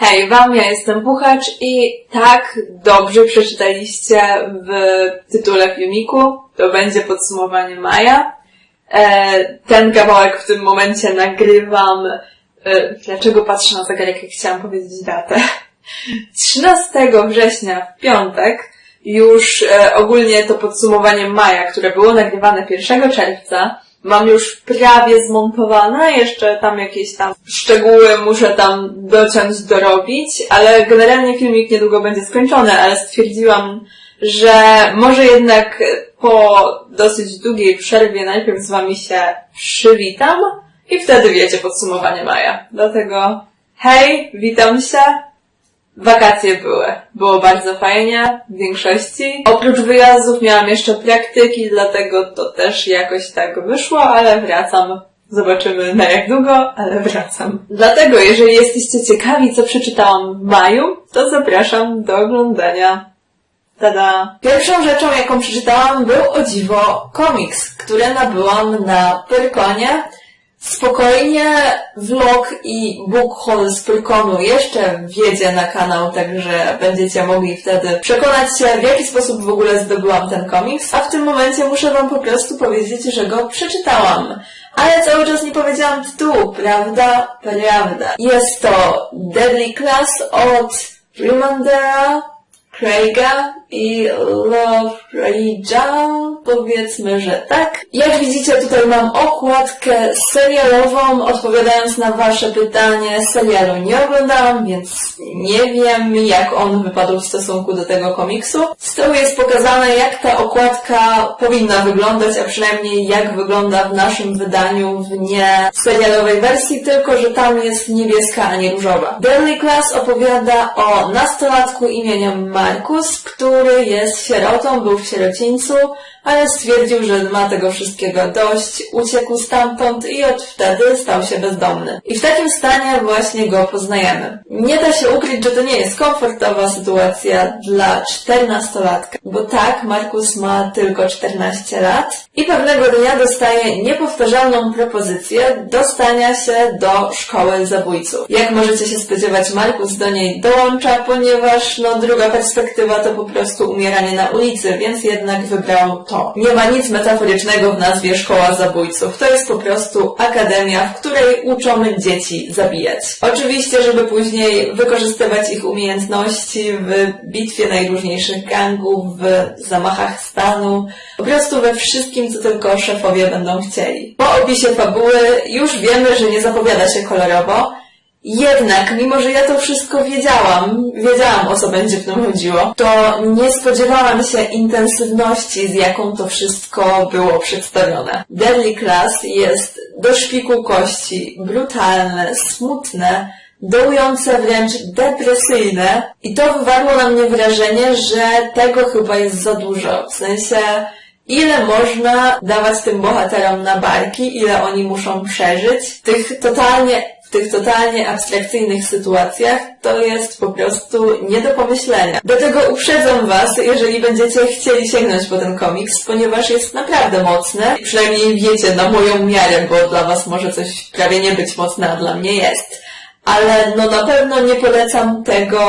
Hej wam, ja jestem Puchacz i tak dobrze przeczytaliście w tytule filmiku. To będzie podsumowanie maja. E, ten kawałek w tym momencie nagrywam. E, dlaczego patrzę na zegarek, jak chciałam powiedzieć datę? 13 września w piątek już e, ogólnie to podsumowanie maja, które było nagrywane 1 czerwca, mam już prawie zmontowane, jeszcze tam jakieś tam szczegóły muszę tam dociąć, dorobić, ale generalnie filmik niedługo będzie skończony, ale stwierdziłam, że może jednak po dosyć długiej przerwie najpierw z wami się przywitam i wtedy wiecie podsumowanie maja. Dlatego hej, witam się. Wakacje były. Było bardzo fajnie, w większości. Oprócz wyjazdów miałam jeszcze praktyki, dlatego to też jakoś tak wyszło, ale wracam. Zobaczymy na jak długo, ale wracam. Dlatego, jeżeli jesteście ciekawi, co przeczytałam w maju, to zapraszam do oglądania. Tada! Pierwszą rzeczą, jaką przeczytałam, był o dziwo komiks, który nabyłam na Pyrkonie. Spokojnie vlog i book haul z Pyrkonu jeszcze wjedzie na kanał, także będziecie mogli wtedy przekonać się, w jaki sposób w ogóle zdobyłam ten komiks. A w tym momencie muszę wam po prostu powiedzieć, że go przeczytałam. Ale cały czas nie powiedziałam tytułu, prawda? Prawda. Jest to Deadly Class od Remandera, Craiga i Loveridge'a, powiedzmy, że tak. Jak widzicie, tutaj mam okładkę serialową, odpowiadając na wasze pytanie, serialu nie oglądałam, więc nie wiem, jak on wypadł w stosunku do tego komiksu. Z tyłu jest pokazane, jak ta okładka powinna wyglądać, a przynajmniej jak wygląda w naszym wydaniu w nie serialowej wersji, tylko że tam jest niebieska, a nie różowa. Deadly Class opowiada o nastolatku imieniem Markus, który jest sierotą, był w sierocińcu, ale stwierdził, że ma tego wszystkiego dość, uciekł stamtąd i od wtedy stał się bezdomny. I w takim stanie właśnie go poznajemy. Nie da się ukryć, że to nie jest komfortowa sytuacja dla czternastolatka, bo tak, Markus ma tylko 14 lat i pewnego dnia dostaje niepowtarzalną propozycję dostania się do szkoły zabójców. Jak możecie się spodziewać, Markus do niej dołącza, ponieważ no druga perspektywa to po prostu umieranie na ulicy, więc jednak wybrał to. Nie ma nic metaforycznego w nazwie szkoła zabójców. To jest po prostu akademia, w której uczą dzieci zabijać. Oczywiście, żeby później wykorzystywać ich umiejętności w bitwie najróżniejszych gangów, w zamachach stanu, po prostu we wszystkim, co tylko szefowie będą chcieli. Po opisie fabuły już wiemy, że nie zapowiada się kolorowo, jednak, mimo że ja to wszystko wiedziałam, wiedziałam o co będzie w tym chodziło, to nie spodziewałam się intensywności, z jaką to wszystko było przedstawione. Deadly Class jest do szpiku kości, brutalne, smutne, dołujące wręcz depresyjne i to wywarło na mnie wrażenie, że tego chyba jest za dużo. W sensie, ile można dawać tym bohaterom na barki, ile oni muszą przeżyć, tych totalnie w tych totalnie abstrakcyjnych sytuacjach to jest po prostu nie do pomyślenia. Do tego uprzedzam Was, jeżeli będziecie chcieli sięgnąć po ten komiks, ponieważ jest naprawdę mocny. Przynajmniej wiecie na moją miarę, bo dla Was może coś prawie nie być mocne, a dla mnie jest ale no na pewno nie polecam tego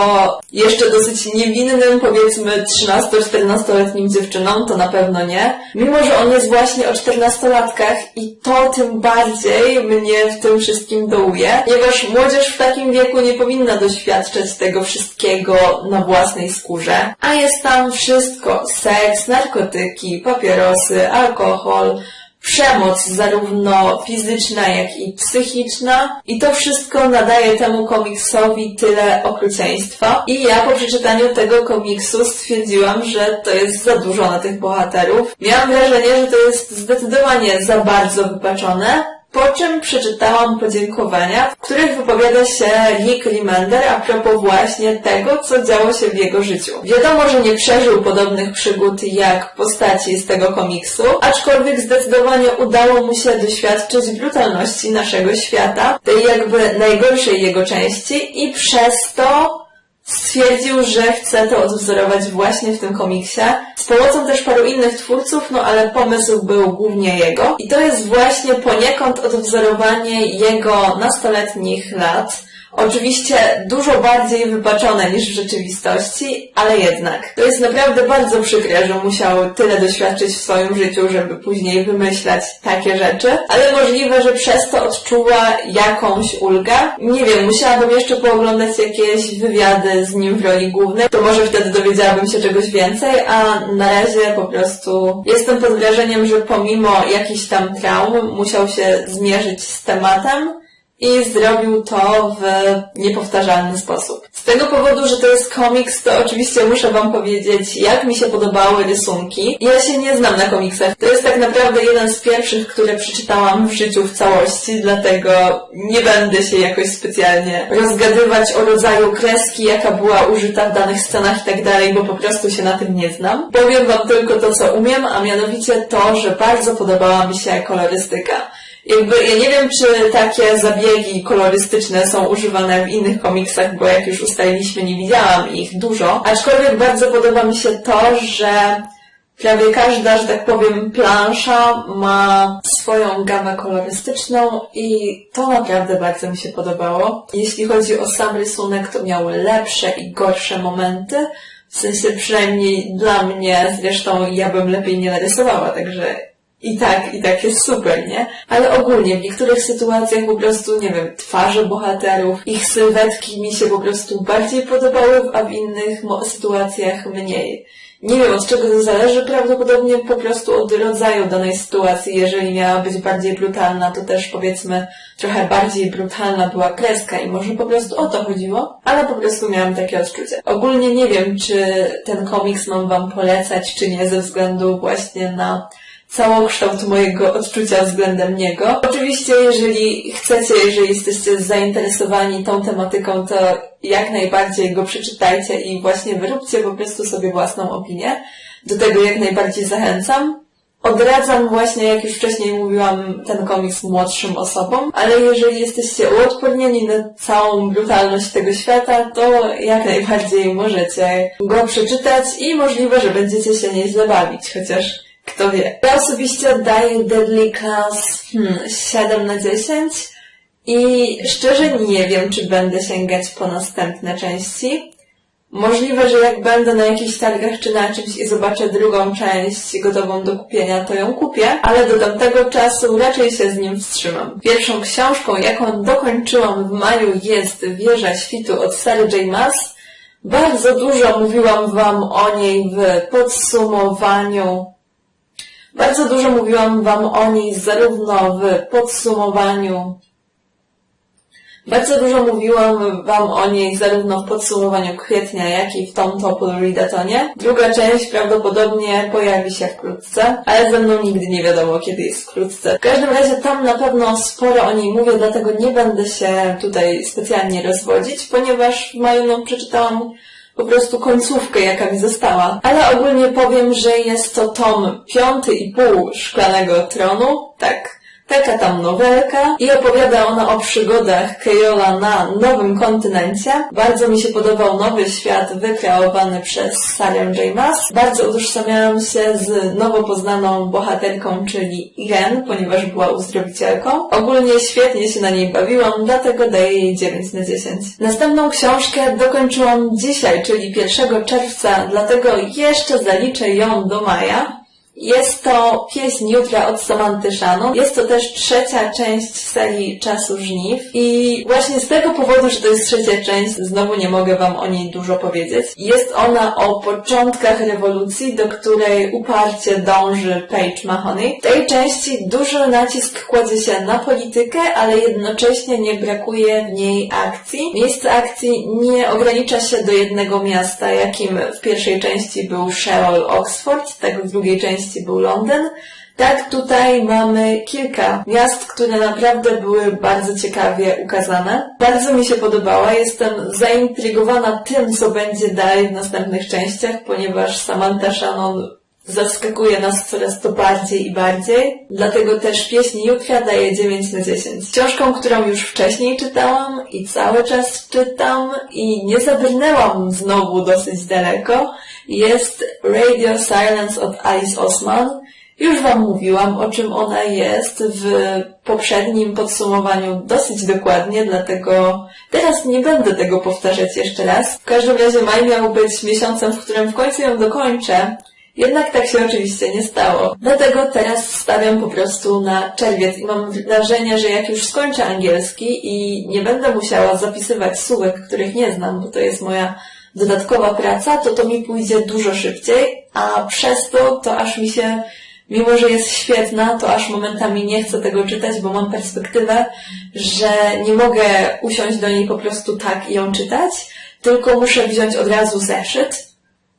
jeszcze dosyć niewinnym, powiedzmy 13-14-letnim dziewczynom, to na pewno nie. Mimo, że on jest właśnie o 14-latkach i to tym bardziej mnie w tym wszystkim dołuje, ponieważ młodzież w takim wieku nie powinna doświadczać tego wszystkiego na własnej skórze, a jest tam wszystko. Seks, narkotyki, papierosy, alkohol, przemoc zarówno fizyczna, jak i psychiczna. I to wszystko nadaje temu komiksowi tyle okrucieństwa. I ja po przeczytaniu tego komiksu stwierdziłam, że to jest za dużo na tych bohaterów. Miałam wrażenie, że to jest zdecydowanie za bardzo wypaczone, po czym przeczytałam podziękowania, w których wypowiada się Rick Remender a propos właśnie tego, co działo się w jego życiu. Wiadomo, że nie przeżył podobnych przygód jak postaci z tego komiksu, aczkolwiek zdecydowanie udało mu się doświadczyć brutalności naszego świata, tej jakby najgorszej jego części i przez to stwierdził, że chce to odwzorować właśnie w tym komiksie. Z pomocą też paru innych twórców, no ale pomysł był głównie jego. I to jest właśnie poniekąd odwzorowanie jego nastoletnich lat. Oczywiście dużo bardziej wypaczone niż w rzeczywistości, ale jednak. To jest naprawdę bardzo przykre, że musiał tyle doświadczyć w swoim życiu, żeby później wymyślać takie rzeczy, ale możliwe, że przez to odczuwa jakąś ulgę. Nie wiem, musiałabym jeszcze pooglądać jakieś wywiady z nim w roli głównej, to może wtedy dowiedziałabym się czegoś więcej, a na razie po prostu jestem pod wrażeniem, że pomimo jakichś tam traum musiał się zmierzyć z tematem, i zrobił to w niepowtarzalny sposób. Z tego powodu, że to jest komiks, to oczywiście muszę Wam powiedzieć, jak mi się podobały rysunki. Ja się nie znam na komiksach. To jest tak naprawdę jeden z pierwszych, które przeczytałam w życiu w całości, dlatego nie będę się jakoś specjalnie rozgadywać o rodzaju kreski, jaka była użyta w danych scenach i tak dalej, bo po prostu się na tym nie znam. Powiem Wam tylko to, co umiem, a mianowicie to, że bardzo podobała mi się kolorystyka jakby, ja nie wiem, czy takie zabiegi kolorystyczne są używane w innych komiksach, bo jak już ustaliliśmy, nie widziałam ich dużo. Aczkolwiek bardzo podoba mi się to, że prawie każda, że tak powiem, plansza ma swoją gamę kolorystyczną i to naprawdę bardzo mi się podobało. Jeśli chodzi o sam rysunek, to miały lepsze i gorsze momenty. W sensie przynajmniej dla mnie, zresztą ja bym lepiej nie narysowała, także i tak, i tak jest super, nie? Ale ogólnie w niektórych sytuacjach po prostu, nie wiem, twarze bohaterów, ich sylwetki mi się po prostu bardziej podobały, a w innych sytuacjach mniej. Nie wiem od czego to zależy, prawdopodobnie po prostu od rodzaju danej sytuacji. Jeżeli miała być bardziej brutalna, to też powiedzmy trochę bardziej brutalna była kreska i może po prostu o to chodziło, ale po prostu miałam takie odczucie. Ogólnie nie wiem, czy ten komiks mam Wam polecać, czy nie, ze względu właśnie na całokształt mojego odczucia względem niego. Oczywiście, jeżeli chcecie, jeżeli jesteście zainteresowani tą tematyką, to jak najbardziej go przeczytajcie i właśnie wyróbcie po prostu sobie własną opinię. Do tego jak najbardziej zachęcam. Odradzam właśnie, jak już wcześniej mówiłam, ten komiks młodszym osobom, ale jeżeli jesteście uodpornieni na całą brutalność tego świata, to jak najbardziej możecie go przeczytać i możliwe, że będziecie się nieźle bawić, chociaż kto wie. Ja osobiście daję Deadly Class hmm, 7 na 10 i szczerze nie wiem, czy będę sięgać po następne części. Możliwe, że jak będę na jakichś targach czy na czymś i zobaczę drugą część gotową do kupienia, to ją kupię, ale do tamtego czasu raczej się z nim wstrzymam. Pierwszą książką, jaką dokończyłam w maju jest Wieża Świtu od Sary J. Maas. Bardzo dużo mówiłam Wam o niej w podsumowaniu bardzo dużo mówiłam Wam o niej zarówno w podsumowaniu bardzo dużo mówiłam Wam o niej zarówno w podsumowaniu kwietnia, jak i w Tom Topple Readatonie. Druga część prawdopodobnie pojawi się wkrótce, ale ze mną nigdy nie wiadomo, kiedy jest wkrótce. W każdym razie tam na pewno sporo o niej mówię, dlatego nie będę się tutaj specjalnie rozwodzić, ponieważ w maju no, przeczytałam po prostu końcówkę, jaka mi została. Ale ogólnie powiem, że jest to tom piąty i pół Szklanego Tronu. Tak, taka tam nowelka i opowiada ona o przygodach Kejola na nowym kontynencie. Bardzo mi się podobał nowy świat wykreowany przez Sarah J. Maas. Bardzo utożsamiałam się z nowo poznaną bohaterką, czyli Irene, ponieważ była uzdrowicielką. Ogólnie świetnie się na niej bawiłam, dlatego daję jej 9 na 10. Następną książkę dokończyłam dzisiaj, czyli 1 czerwca, dlatego jeszcze zaliczę ją do maja. Jest to pieśń jutra od Samanty Shannon. Jest to też trzecia część serii Czasu Żniw i właśnie z tego powodu, że to jest trzecia część, znowu nie mogę Wam o niej dużo powiedzieć. Jest ona o początkach rewolucji, do której uparcie dąży Paige Mahoney. W tej części duży nacisk kładzie się na politykę, ale jednocześnie nie brakuje w niej akcji. Miejsce akcji nie ogranicza się do jednego miasta, jakim w pierwszej części był Sherwood Oxford, tak w drugiej części części był Londyn. Tak, tutaj mamy kilka miast, które naprawdę były bardzo ciekawie ukazane. Bardzo mi się podobała. Jestem zaintrygowana tym, co będzie dalej w następnych częściach, ponieważ Samantha Shannon zaskakuje nas coraz to bardziej i bardziej. Dlatego też pieśń Jutra daje 9 na 10. Książką, którą już wcześniej czytałam i cały czas czytam i nie zabrnęłam znowu dosyć daleko, jest Radio Silence od Alice Osman. Już Wam mówiłam, o czym ona jest w poprzednim podsumowaniu dosyć dokładnie, dlatego teraz nie będę tego powtarzać jeszcze raz. W każdym razie maj miał być miesiącem, w którym w końcu ją dokończę, jednak tak się oczywiście nie stało. Dlatego teraz stawiam po prostu na czerwiec i mam wrażenie, że jak już skończę angielski i nie będę musiała zapisywać słówek, których nie znam, bo to jest moja dodatkowa praca, to to mi pójdzie dużo szybciej, a przez to to aż mi się, mimo że jest świetna, to aż momentami nie chcę tego czytać, bo mam perspektywę, że nie mogę usiąść do niej po prostu tak i ją czytać, tylko muszę wziąć od razu zeszyt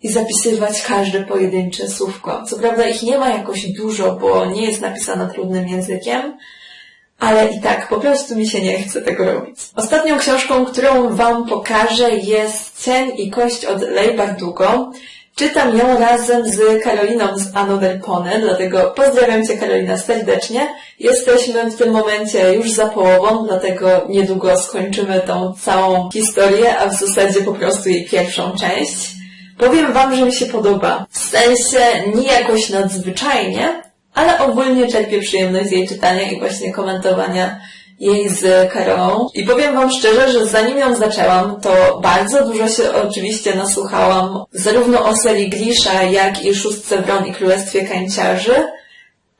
i zapisywać każde pojedyncze słówko. Co prawda ich nie ma jakoś dużo, bo nie jest napisana trudnym językiem, ale i tak po prostu mi się nie chce tego robić. Ostatnią książką, którą Wam pokażę jest Cień i Kość od Lej Bardugo. Czytam ją razem z Karoliną z Another Pony, dlatego pozdrawiam Cię Karolina serdecznie. Jesteśmy w tym momencie już za połową, dlatego niedługo skończymy tą całą historię, a w zasadzie po prostu jej pierwszą część. Powiem Wam, że mi się podoba. W sensie nie jakoś nadzwyczajnie, ale ogólnie czerpię przyjemność z jej czytania i właśnie komentowania jej z Karolą. I powiem Wam szczerze, że zanim ją zaczęłam, to bardzo dużo się oczywiście nasłuchałam zarówno o serii jak i Szóstce Wron i Królestwie Kańciarzy,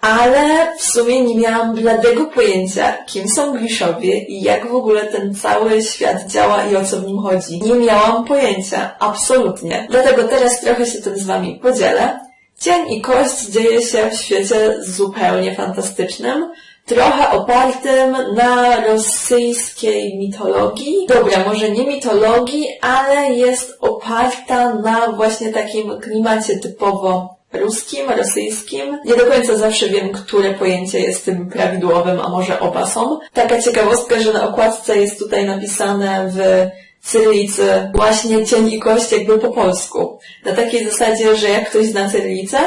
ale w sumie nie miałam bladego pojęcia, kim są Gliszowie i jak w ogóle ten cały świat działa i o co w nim chodzi. Nie miałam pojęcia, absolutnie. Dlatego teraz trochę się tym z Wami podzielę. Cień i kość dzieje się w świecie zupełnie fantastycznym, trochę opartym na rosyjskiej mitologii. Dobra, może nie mitologii, ale jest oparta na właśnie takim klimacie typowo ruskim, rosyjskim. Nie do końca zawsze wiem, które pojęcie jest tym prawidłowym, a może oba są. Taka ciekawostka, że na okładce jest tutaj napisane w cyrylicy właśnie cień i kość jakby po polsku. Na takiej zasadzie, że jak ktoś zna cyrylicę,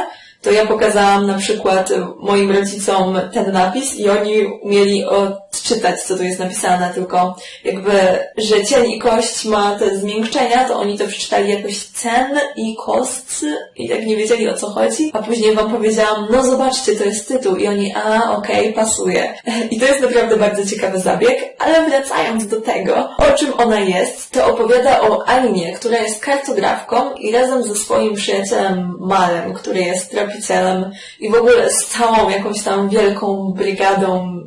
to ja pokazałam na przykład moim rodzicom ten napis i oni umieli odczytać, co tu jest napisane, tylko jakby, że cień i kość ma te zmiękczenia, to oni to przeczytali jakoś cen i kost i tak nie wiedzieli o co chodzi, a później wam powiedziałam, no zobaczcie, to jest tytuł. I oni, a okej, okay, pasuje. I to jest naprawdę bardzo ciekawy zabieg, ale wracając do tego, o czym ona jest, to opowiada o Alinie, która jest kartografką i razem ze swoim przyjacielem Malem, który jest i w ogóle z całą jakąś tam wielką brygadą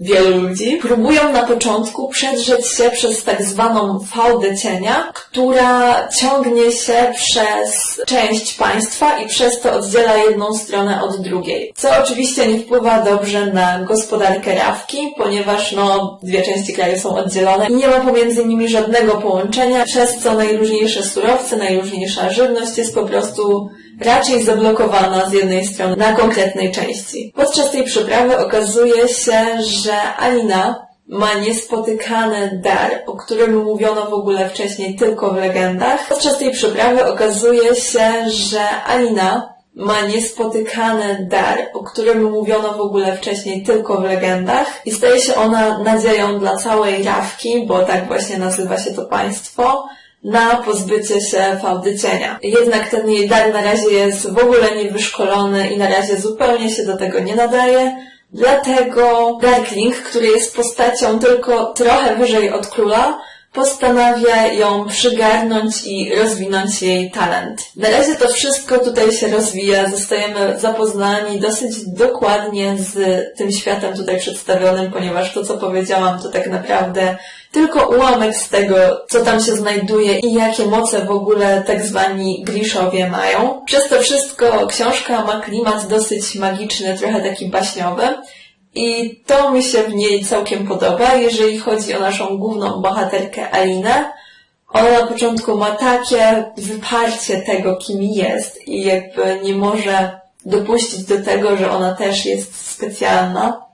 wielu ludzi, próbują na początku przedrzeć się przez tak zwaną fałdę cienia, która ciągnie się przez część państwa i przez to oddziela jedną stronę od drugiej. Co oczywiście nie wpływa dobrze na gospodarkę Rawki, ponieważ no, dwie części kraju są oddzielone i nie ma pomiędzy nimi żadnego połączenia, przez co najróżniejsze surowce, najróżniejsza żywność jest po prostu raczej zablokowana z jednej strony na konkretnej części. Podczas tej przeprawy okazuje się, że Alina ma niespotykany dar, o którym mówiono w ogóle wcześniej tylko w legendach. Podczas tej przeprawy okazuje się, że Alina ma niespotykany dar, o którym mówiono w ogóle wcześniej tylko w legendach i staje się ona nadzieją dla całej Rawki, bo tak właśnie nazywa się to państwo, na pozbycie się fałdy cienia. Jednak ten jej dar na razie jest w ogóle niewyszkolony i na razie zupełnie się do tego nie nadaje. Dlatego Darkling, który jest postacią tylko trochę wyżej od króla, postanawia ją przygarnąć i rozwinąć jej talent. Na razie to wszystko tutaj się rozwija, zostajemy zapoznani dosyć dokładnie z tym światem tutaj przedstawionym, ponieważ to, co powiedziałam, to tak naprawdę tylko ułamek z tego, co tam się znajduje i jakie moce w ogóle tak zwani Griszowie mają. Przez to wszystko książka ma klimat dosyć magiczny, trochę taki baśniowy. I to mi się w niej całkiem podoba, jeżeli chodzi o naszą główną bohaterkę Alinę. Ona na początku ma takie wyparcie tego, kim jest i jakby nie może dopuścić do tego, że ona też jest specjalna,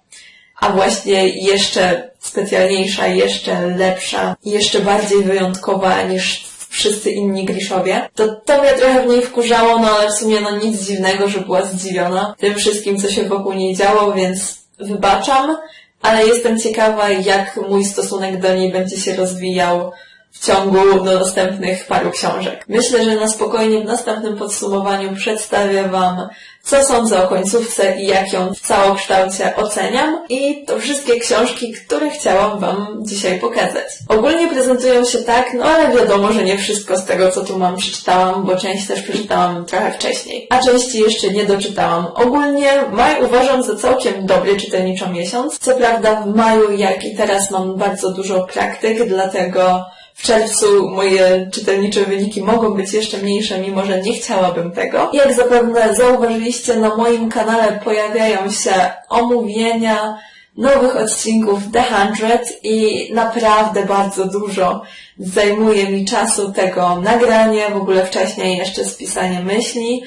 a właśnie jeszcze specjalniejsza, jeszcze lepsza, jeszcze bardziej wyjątkowa niż wszyscy inni Griszowie, to to mnie trochę w niej wkurzało, no ale w sumie no nic dziwnego, że była zdziwiona tym wszystkim, co się wokół niej działo, więc wybaczam, ale jestem ciekawa, jak mój stosunek do niej będzie się rozwijał w ciągu do następnych paru książek. Myślę, że na spokojnie w następnym podsumowaniu przedstawię Wam, co sądzę o końcówce i jak ją w całokształcie oceniam. I to wszystkie książki, które chciałam Wam dzisiaj pokazać. Ogólnie prezentują się tak, no ale wiadomo, że nie wszystko z tego, co tu mam, przeczytałam, bo część też przeczytałam trochę wcześniej, a części jeszcze nie doczytałam. Ogólnie maj uważam za całkiem dobry czytelniczo miesiąc. Co prawda w maju, jak i teraz mam bardzo dużo praktyk, dlatego w czerwcu moje czytelnicze wyniki mogą być jeszcze mniejsze, mimo że nie chciałabym tego. Jak zapewne zauważyliście, na moim kanale pojawiają się omówienia nowych odcinków The 100 i naprawdę bardzo dużo zajmuje mi czasu tego nagranie, w ogóle wcześniej jeszcze spisanie myśli,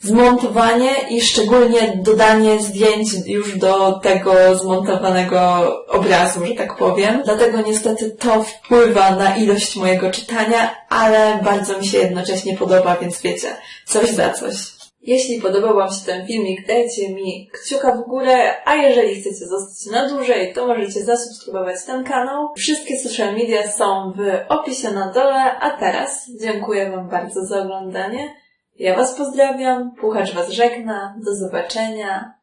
zmontowanie i szczególnie dodanie zdjęć już do tego zmontowanego obrazu, że tak powiem. Dlatego niestety to wpływa na ilość mojego czytania, ale bardzo mi się jednocześnie podoba, więc wiecie, coś za coś. Jeśli podobał Wam się ten filmik, dajcie mi kciuka w górę, a jeżeli chcecie zostać na dłużej, to możecie zasubskrybować ten kanał. Wszystkie social media są w opisie na dole, a teraz dziękuję Wam bardzo za oglądanie. Ja Was pozdrawiam, Puchacz Was żegna, do zobaczenia.